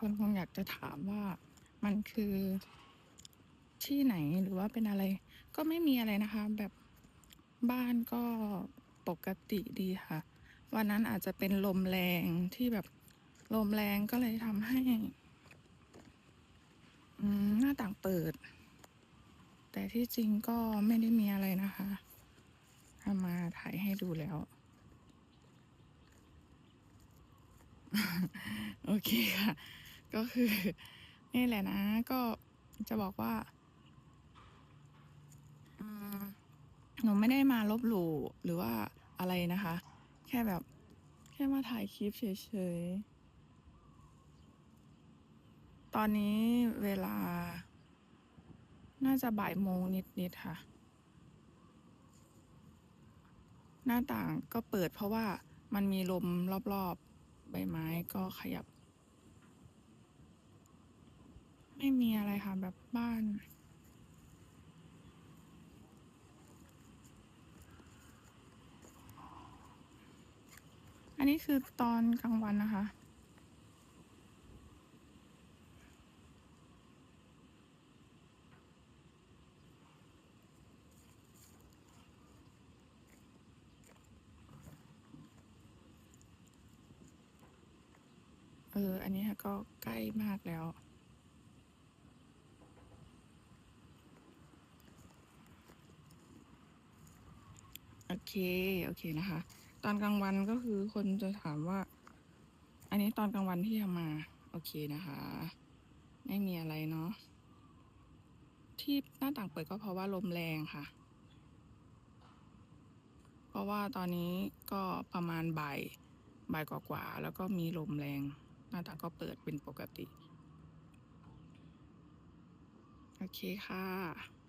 คนคงอยากจะถามว่ามันคือที่ไหนหรือว่าเป็นอะไร ก็ไม่มีอะไรนะคะ แบบบ้านก็ปกติดีค่ะ วันนั้นอาจจะเป็นลมแรงที่แบบลมแรงก็เลยทำให้หน้าต่างเปิด แต่ที่จริงก็ไม่ได้มีอะไรนะคะทำมาถ่ายให้ดูแล้ว โอเคค่ะ ก็คือ นี่แหละนะ ก็จะบอกว่าหนูไม่ได้มาลบหลู่หรือว่าอะไรนะคะ แค่แบบ แค่มาถ่ายคลิปเฉยๆ ตอนนี้เวลา น่าจะบ่ายโมงนิดๆค่ะ หน้าต่างก็เปิดเพราะว่ามันมีลมรอบๆ ใบไม้ก็ขยับ ไม่มีอะไรค่ะแบบบ้าน อันนี้คือตอนกลางวันนะคะ เออ อันนี้ก็ใกล้มากแล้ว โอเค โอเคนะคะ ตอนกลางวันก็คือคนจะถามว่า อันนี้ตอนกลางวันที่ทำมา โอเคนะคะ ไม่มีอะไรเนาะ ที่หน้าต่างเปิดก็เพราะว่าลมแรงค่ะ เพราะว่าตอนนี้ก็ประมาณบ่าย บ่ายกว่าๆ แล้วก็มีลมแรง หน้าต่างก็เปิดเป็นปกติ โอเคค่ะ